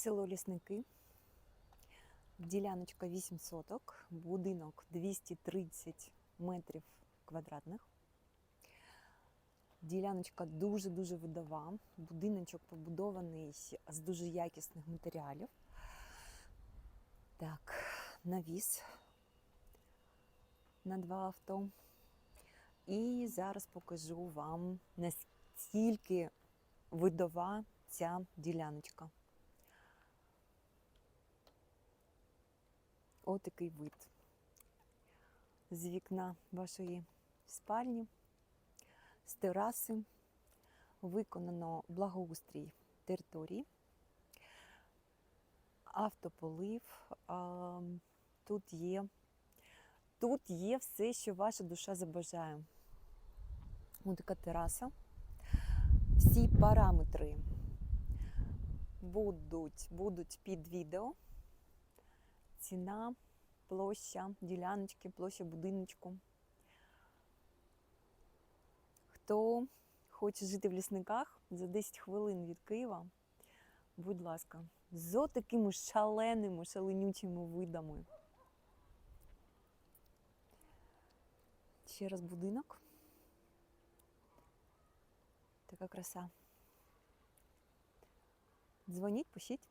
Село Лісники. Діляночка 8 соток, будинок 230 метрів квадратних. Діляночка дуже-дуже видова. Будиночок побудований з дуже якісних матеріалів. Так, навіс на два авто. І зараз покажу вам, наскільки видова ця діляночка. Отакий вид з вікна вашої спальні, з тераси виконано благоустрій території, автополив. Тут є, тут є все, що ваша душа забажає. Ось така тераса. Всі параметри будуть, будуть під відео. Ціна, площа, діляночки, площа будиночку. Хто хоче жити в лісниках за 10 хвилин від Києва, будь ласка, з такими шаленими, шаленючими видами. Ще раз будинок. Така краса. Дзвоніть, пишіть.